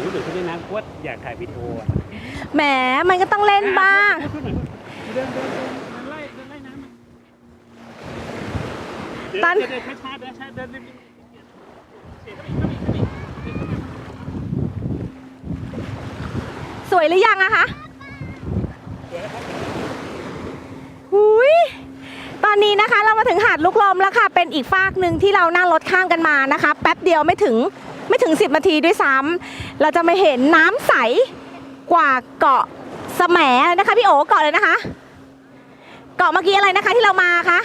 หนูขึ้นเล่นน้ำเพราะว่าอยากถ่ายวิดีโออะแหมมันก็ต้องเล่นบ้าง พูดหน่อยพูดเดินเดินเดินเดินไล่เดินไล่น้ำมาเดินตันเดินเดินช้าๆเดินช้าๆเดินเดินเดินเดินเข้าไปเข้าไปเข้าไปเดินเข้าไปสวยหรือยังอะคะสวยแล้วครับหุยตอนนี้นะคะเรามาถึงหาดลูกลมแล้วค่ะ เป็นอีกฟากหนึ่งที่เรานั่งรถข้ามกันมานะคะ แป๊บเดียวไม่ถึง ไม่ถึง 10นาทีด้วยซ้ำเราจะมาเห็นน้ำใสกว่าเกาะแสมนะคะพี่โอเกาะเลยนะคะ เกาะเมื่อกี้อะไรนะคะที่เรามาคะ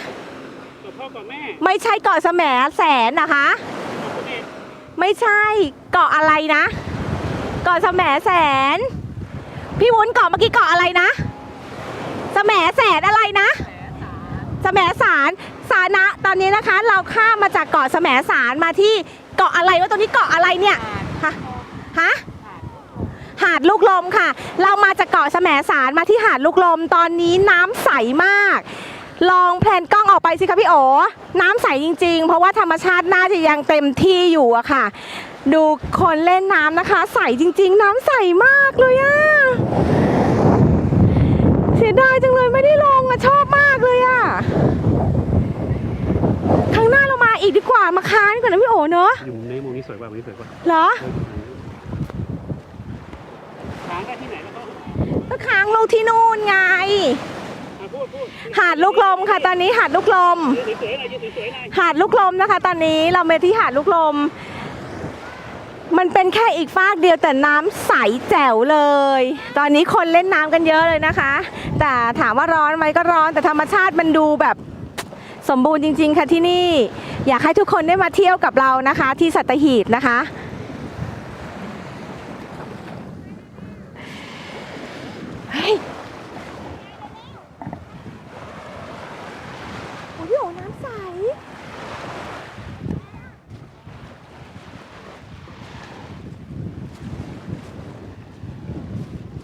กับพ่อกับแม่ ไม่ใช่เกาะแสมแสนนะคะกับคุณเอกไม่ใช่เกาะอะไรนะเกาะแสมแสน พี่วุ้นเกาะเมื่อกี้เกาะอะไรนะแสมแสนอะไรนะแสมสารสานะตอนนี้นะคะ เราข้ามมาจากเกาะแสมสารมาที่ เกาะอะไรวะตรงนี้เกาะอะไรเนี่ยฮะฮะหาดลูกลมค่ะ เรามาจากเกาะแสมสารมาที่หาดลูกลมตอนนี้น้ำใสมาก ลองแพลนกล้องออกไปสิคะพี่โอน้ำใสจริง ๆ เพราะว่าธรรมชาติน่าจะยังเต็มที่อยู่อะค่ะ ดูคนเล่นน้ำนะคะ ใสจริง ๆ น้ำใสมากเลยอะเสียดายจังเลยไม่ได้ลงอะชอบมากเลยอะครั้งหน้าเรามาอี กดีกว่ามาค้านก่อนนะพี่โอเนอะอยู่ในมุมนี้สวยกว่ามุมนี้สวยกว่าเหรอค้างได้ที่ไหนแล้วก็ก็ค้างลงที่นู่นไงอะพูดพูดหาดลูกลมค่ะ ตอนนี้หาดลูกลม ยืนสวยๆหน่อยยืนสวยๆหน่อยหาดลูกลมนะคะ ตอนนี้เราไปที่หาดลูกลม มันเป็นแค่อีกฟากเดียวแต่น้ำใสแจ๋วเลย ตอนนี้คนเล่นน้ำกันเยอะเลยนะคะ แต่ถามว่าร้อนไหมก็ร้อนแต่ธรรมชาติมันดูแบบ สมบูรณ์จริง ๆ ค่ะที่นี่ อยากให้ทุกคนได้มาเที่ยวกับเรานะคะ ที่สัตหีบนะคะ เฮ้ยโอ้ยน้ำใส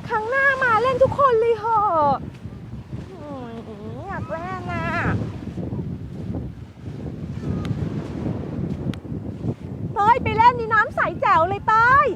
ครั้งหน้ามาเล่นทุกคนเลยเหอะอืมอยากเล่นน่ะายแจ๋วเลยเต้ย